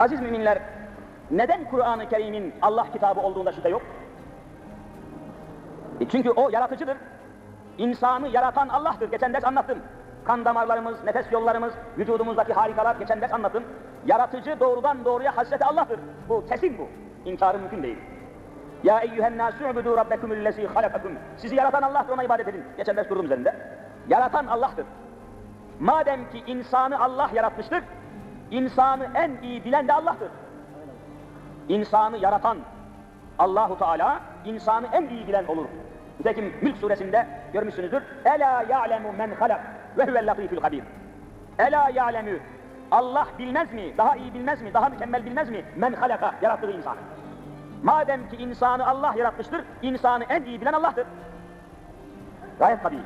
Aziz müminler, neden Kur'an-ı Kerim'in Allah kitabı olduğunda şüphe yok? E çünkü o yaratıcıdır. İnsanı yaratan Allah'tır. Geçen ders anlattım. Kan damarlarımız, nefes yollarımız, vücudumuzdaki harikalar geçen ders anlattım. Yaratıcı doğrudan doğruya Hazreti Allah'tır. Bu kesin bu. İnkarı mümkün değil. Ya eyyühen nâsû ubudu rabbekumüllezî halakakum. Sizi yaratan Allah'tır ona ibadet edin. Geçen ders durdum üzerinde. Yaratan Allah'tır. Madem ki insanı Allah yaratmıştır, insanı en iyi bilen de Allah'tır. İnsanı yaratan Allahu Teala insanı en iyi bilen olur. Nitekim Mülk suresinde görmüşsünüzdür. Ela ya'lemu men halak ve huvel latiful habir. Ela ya'lemu Allah bilmez mi? Daha iyi bilmez mi? Daha mükemmel bilmez mi? Men halaka yarattığı insanı. Madem ki insanı Allah yaratmıştır, insanı en iyi bilen Allah'tır. Gayet tabii.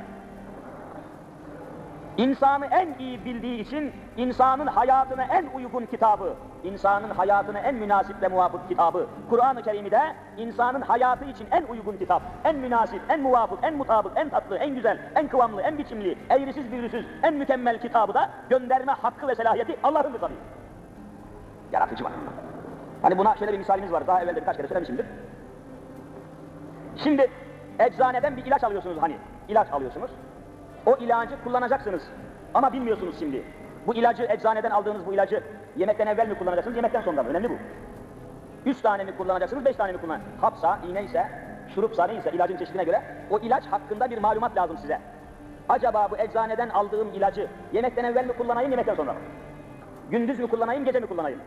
İnsanı en iyi bildiği için insanın hayatına en uygun kitabı, insanın hayatına en münasip ve muvafık kitabı, Kur'an-ı Kerim'i de insanın hayatı için en uygun kitap, en münasip, en muvafık, en mutabık, en tatlı, en güzel, en kıvamlı, en biçimli, eğrisiz büğrüsüz, en mükemmel kitabı da gönderme hakkı ve selahiyeti Allah'ındır tabii. Yaratıcı var. Hani buna şöyle bir misalimiz var, daha evvel de birkaç kere söylemişimdir. Şimdi eczaneden bir ilaç alıyorsunuz hani, ilaç alıyorsunuz. O ilacı kullanacaksınız ama bilmiyorsunuz şimdi. Bu ilacı eczaneden aldığınız bu ilacı yemekten evvel mi kullanacaksınız, yemekten sonra mı? Önemli bu. Üç tane mi kullanacaksınız, beş tane mi kullan? Hapsa, iğne ise, şurupsa neyse ilacın çeşidine göre o ilaç hakkında bir malumat lazım size. Acaba bu eczaneden aldığım ilacı yemekten evvel mi kullanayım, yemekten sonra mı? Gündüz mü kullanayım, gece mi kullanayım?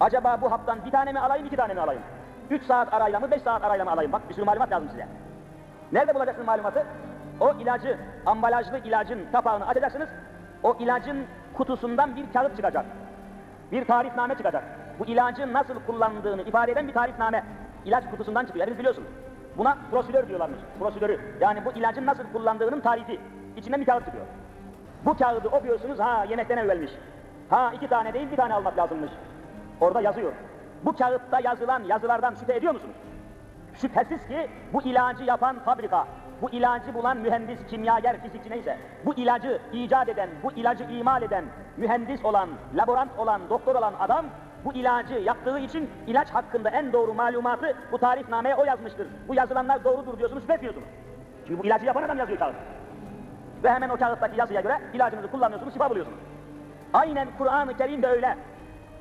Acaba bu haptan bir tane mi alayım, iki tane mi alayım? Üç saat arayla mı, beş saat arayla mı alayım? Bak bir sürü malumat lazım size. Nerede bulacaksınız malumatı? O ilacı, ambalajlı ilacın kapağını açacaksınız. O ilacın kutusundan bir kağıt çıkacak. Bir tarifname çıkacak. Bu ilacın nasıl kullandığını ifade eden bir tarifname. İlaç kutusundan çıkıyor. Hepiniz biliyorsunuz. Buna prosedür diyorlarmış. Prosedürü. Yani bu ilacın nasıl kullandığının tarifi. İçinden bir kağıt çıkıyor. Bu kağıdı okuyorsunuz. Ha yemekten evvelmiş. Ha iki tane değil bir tane almak lazımmış. Orada yazıyor. Bu kağıtta yazılan yazılardan şüphe ediyor musunuz? Şüphesiz ki bu ilacı yapan fabrika, bu ilacı bulan mühendis, kimyager, fizikçi neyse, bu ilacı icat eden, bu ilacı imal eden, mühendis olan, laborant olan, doktor olan adam, bu ilacı yaptığı için ilaç hakkında en doğru malumatı bu tarifnameye o yazmıştır. Bu yazılanlar doğrudur diyorsunuz, şüphe etmiyorsunuz. Çünkü bu ilacı yapan adam yazıyor kağıt. Ve hemen o kağıttaki yazıya göre ilacınızı kullanıyorsunuz, şifa buluyorsunuz. Aynen Kur'an-ı Kerim de öyle.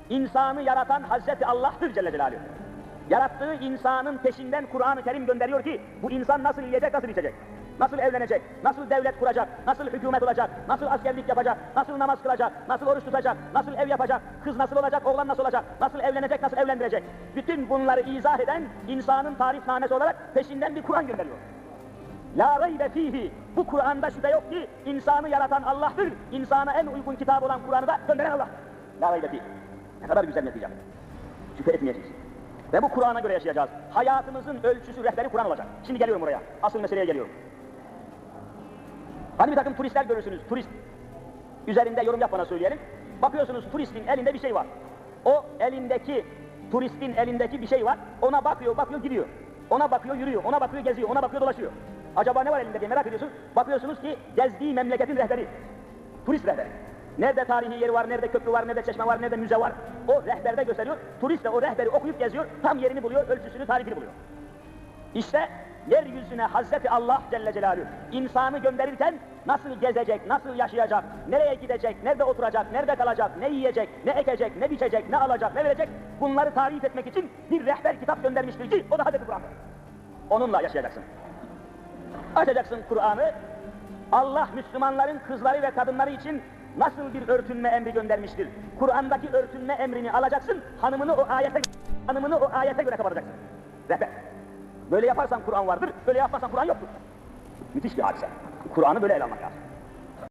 İnsanı yaratan Hazreti Allah'tır Celle Celaluhu. Yarattığı insanın peşinden Kur'an-ı Kerim gönderiyor ki bu insan nasıl yiyecek, nasıl içecek, nasıl evlenecek, nasıl devlet kuracak, nasıl hükümet olacak, nasıl askerlik yapacak, nasıl namaz kılacak, nasıl oruç tutacak, nasıl ev yapacak, kız nasıl olacak, oğlan nasıl olacak, nasıl evlenecek, nasıl evlendirecek. Bütün bunları izah eden insanın tarifnamesi olarak peşinden bir Kur'an gönderiyor. La raybe fihi. Bu Kur'an'da şüphe yok ki insanı yaratan Allah'tır. İnsana en uygun kitap olan Kur'an'ı da gönderen Allah. La raybe fihi. Ne kadar güzel netice. Şüphe etmeyeceğiz. Ve bu Kur'an'a göre yaşayacağız. Hayatımızın ölçüsü, rehberi Kur'an olacak. Şimdi geliyorum oraya. Asıl meseleye geliyorum. Hani bir takım turistler görürsünüz. Turist üzerinde yorum yapmana söyleyelim. Bakıyorsunuz turistin elinde bir şey var. O elindeki, turistin elindeki bir şey var. Ona bakıyor, bakıyor, gidiyor. Ona bakıyor, yürüyor. Ona bakıyor, geziyor. Ona bakıyor, dolaşıyor. Acaba ne var elinde diye merak ediyorsunuz. Bakıyorsunuz ki gezdiği memleketin rehberi. Turist rehberi. Nerede tarihi yeri var, nerede köprü var, nerede çeşme var, nerede müze var. O rehberde gösteriyor. Turist de o rehberi okuyup geziyor. Tam yerini buluyor, ölçüsünü, tarifini buluyor. İşte yeryüzüne Hazreti Allah Celle Celaluhu insanı gönderirken nasıl gezecek, nasıl yaşayacak, nereye gidecek, nerede oturacak, nerede kalacak, ne yiyecek, ne ekecek, ne biçecek, ne alacak, ne verecek bunları tarif etmek için bir rehber kitap göndermiştir ki o da Hazreti Kur'an. Onunla yaşayacaksın. Açacaksın Kur'an'ı. Allah Müslümanların kızları ve kadınları için nasıl bir örtünme emri göndermiştir? Kur'an'daki örtünme emrini alacaksın, hanımını o ayete hanımını o ayete göre kapatacaksın. Rehber. Böyle yaparsan Kur'an vardır, böyle yapmazsan Kur'an yoktur. Müthiş bir hadise. Kur'an'ı böyle ele almak lazım.